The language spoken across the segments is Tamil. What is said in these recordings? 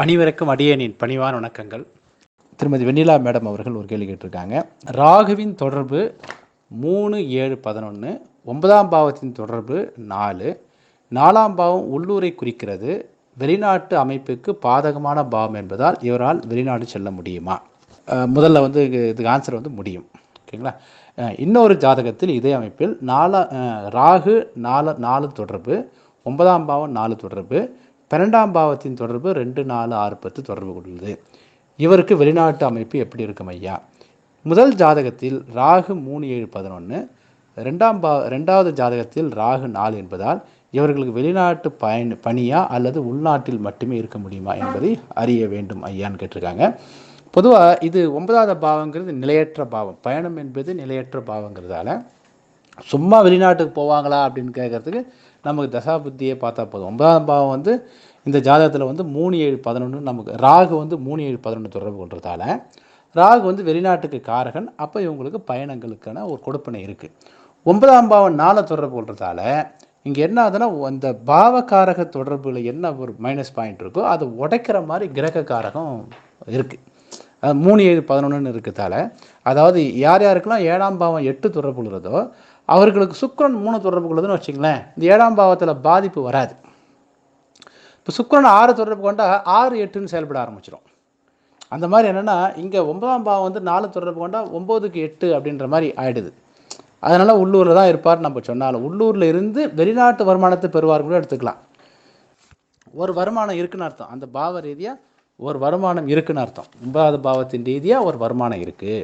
அனைவருக்கும் அடியனின் பணிவான வணக்கங்கள். திருமதி வெண்ணிலா மேடம் அவர்கள் ஒரு கேள்வி கேட்டிருக்காங்க. ராகுவின் தொடர்பு மூணு ஏழு பதினொன்று ஒன்பதாம் பாவத்தின் தொடர்பு நாலு. நாலாம் பாவம் உள்ளூரை குறிக்கிறது. வெளிநாட்டு அமைப்புக்கு பாதகமான பாவம் என்பதால் இவரால் வெளிநாடு செல்ல முடியுமா? முதல்ல வந்து இது- இதுக்கு ஆன்சர் வந்து முடியும். ஓகேங்களா? இன்னொரு ஜாதகத்தில் இதே அமைப்பில் நாலா ராகு நாலு நாலு தொடர்பு ஒன்பதாம் பாவம் நாலு தொடர்பு பன்னெண்டாம் பாவத்தின் தொடர்பு ரெண்டு நாலு ஆறு பத்து தொடர்பு கொண்டுள்ளது இவருக்கு வெளிநாட்டு அமைப்பு எப்படி இருக்கும் ஐயா? முதல் ஜாதகத்தில் ராகு மூணு ஏழு பதினொன்று ரெண்டாம் பா ரெண்டாவது ஜாதகத்தில் ராகு நாலு என்பதால் இவர்களுக்கு வெளிநாட்டு பயன் பணியா அல்லது உள்நாட்டில் மட்டுமே இருக்க முடியுமா என்பதை அறிய வேண்டும் ஐயான்னு கேட்டிருக்காங்க. பொதுவாக இது ஒன்பதாவது பாவங்கிறது நிலையற்ற பாவம். பயணம் என்பது நிலையற்ற பாவங்கிறதால சும்மா வெளிநாட்டுக்கு போவாங்களா அப்படின்னு கேட்கறதுக்கு நமக்கு தசாபுத்தியே பார்த்தா போதும். ஒன்பதாம் பாவம் வந்து இந்த ஜாதகத்தில் வந்து மூணு ஏழு பதினொன்று நமக்கு ராகு வந்து மூணு ஏழு பதினொன்று தொடர்பு கொள்றதால ராகு வந்து வெளிநாட்டுக்கு காரகன் அப்போ இவங்களுக்கு பயணங்களுக்கான ஒரு கொடுப்பனை இருக்குது ஒன்பதாம் பாவம் நாளை தொடர்பு கொள்றதால இங்கே என்ன ஆகுதுன்னா அந்த பாவகாரக தொடர்புல என்ன ஒரு மைனஸ் பாயிண்ட் இருக்கோ அதை உடைக்கிற மாதிரி கிரக காரகம் இருக்குது மூணு ஏழு பதினொன்றுன்னு இருக்கிறதால அதாவது யார் யாருக்கெல்லாம் ஏழாம் பாவம் எட்டு தொடர்பு உள்ளதோ அவர்களுக்கு சுக்ரன் மூணு தொடர்பு கொள்ளுதுன்னு வச்சுங்களேன் இந்த ஏழாம் பாவத்தில் பாதிப்பு வராது. இப்போ சுக்ரன் ஆறு தொடர்பு கொண்டால் ஆறு எட்டுன்னு செயல்பட ஆரம்பிச்சிடும் அந்த மாதிரி என்னென்னா இங்கே ஒன்பதாம் பாவம் வந்து நாலு தொடர்பு கொண்டால் ஒம்போதுக்கு எட்டு அப்படின்ற மாதிரி ஆயிடுது. அதனால் உள்ளூரில் தான் இருப்பார் நம்ம சொன்னாலும் உள்ளூரில் இருந்து வெளிநாட்டு வருமானத்தை பெறுவார் கூட எடுத்துக்கலாம். ஒரு வருமானம் இருக்குன்னு அர்த்தம். அந்த பாவ ரீதியாக ஒரு வருமானம் இருக்குன்னு அர்த்தம். ஒன்பதாவது பாவத்தின் ரீதியாக ஒரு வருமானம் இருக்குது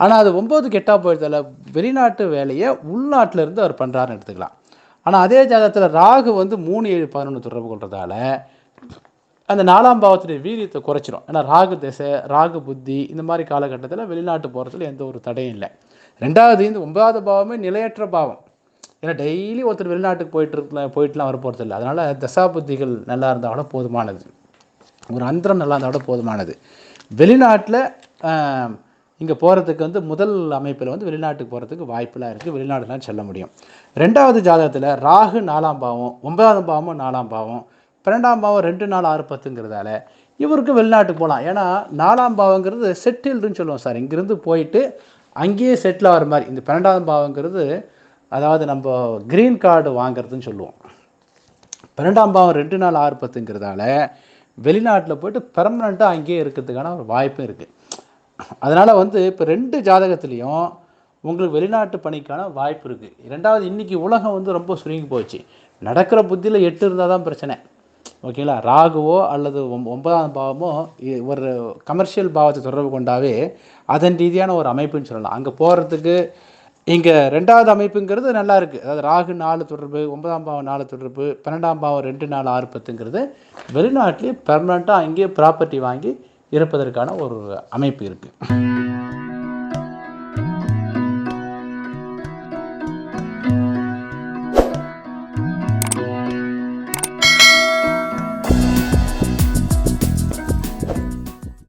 ஆனால் அது ஒம்பது கெட்டாக போயிடுறதால வெளிநாட்டு வேலையை உள்நாட்டில் இருந்து அவர் பண்ணுறாருன்னு எடுத்துக்கலாம். ஆனால் அதே ஜாதகத்தில் ராகு வந்து மூணு ஏழு பதினொன்று தொடர்பு கொள்றதால அந்த நாலாம் பாவத்துடைய வீரியத்தை குறைச்சிரும். ஏன்னா ராகு திசை ராகு புத்தி இந்த மாதிரி காலகட்டத்தில் வெளிநாட்டு போகிறதுல எந்த ஒரு தடையும் இல்லை. ரெண்டாவது இந்த ஒன்பதாவது பாவமே நிலையற்ற பாவம். ஏன்னா டெய்லி ஒருத்தர் வெளிநாட்டுக்கு போயிட்டு இருக்கலாம் போயிட்டுலாம் வர போகிறது இல்லை அதனால் தசா புத்திகள் நல்லா இருந்தால் கூட போதுமானது. ஒரு அந்தரம் நல்லா இருந்தால் கூட போதுமானது. வெளிநாட்டில் இங்கே போகிறதுக்கு வந்து முதல் அமைப்பில் வந்து வெளிநாட்டுக்கு போகிறதுக்கு வாய்ப்புலாம் இருக்குது வெளிநாடுலாம் செல்ல முடியும். ரெண்டாவது ஜாதகத்தில் ராகு நாலாம் பாவம் ஒன்பதாம் பாவமும் நாலாம் பாவம் பன்னெண்டாம் பாவம் ரெண்டு நாள் ஆறு பத்துங்கிறதால இவருக்கு வெளிநாட்டுக்கு போகலாம் ஏன்னா நாலாம் பாவங்கிறது செட்டில்டுன்னு சொல்லுவோம் சார். இங்கேருந்து போயிட்டு அங்கேயே செட்டில் ஆகிற மாதிரி. இந்த பன்னெண்டாம் பாவங்கிறது அதாவது நம்ம க்ரீன் கார்டு வாங்குறதுன்னு சொல்லுவோம். பன்னெண்டாம் பாவம் ரெண்டு நாள் ஆறு பத்துங்கிறதால வெளிநாட்டில் போயிட்டு பெர்மனண்ட்டாக அங்கேயே இருக்கிறதுக்கான ஒரு வாய்ப்பும் இருக்குது அதனால் வந்து இப்போ ரெண்டு ஜாதகத்துலேயும் உங்களுக்கு வெளிநாட்டு பணிக்கான வாய்ப்பு இருக்குது ரெண்டாவது இன்றைக்கி உலகம் வந்து ரொம்ப சுருங்கி போச்சு. நடக்கிற புத்தியில் எட்டு இருந்தால் தான் பிரச்சனை. ஓகேங்களா? ராகுவோ அல்லது ஒன்பதாம் பாவமோ இ- ஒரு கமர்ஷியல் பாவத்தை தொடர்பு கொண்டாவே அதன் ரீதியான ஒரு அமைப்புன்னு சொல்லலாம். அங்கே போகிறதுக்கு இங்கே ரெண்டாவது அமைப்புங்கிறது நல்லா இருக்குது அதாவது ராகு நாலு தொடர்பு ஒன்பதாம் பாவம் நாலு தொடர்பு பன்னெண்டாம் பாவம் ரெண்டு நாலு ஆறு பத்துங்கிறது வெளிநாட்டிலே பெர்மனண்ட்டாக அங்கேயே ப்ராப்பர்ட்டி வாங்கி இருப்பதற்கான ஒரு அமைப்பு இருக்குது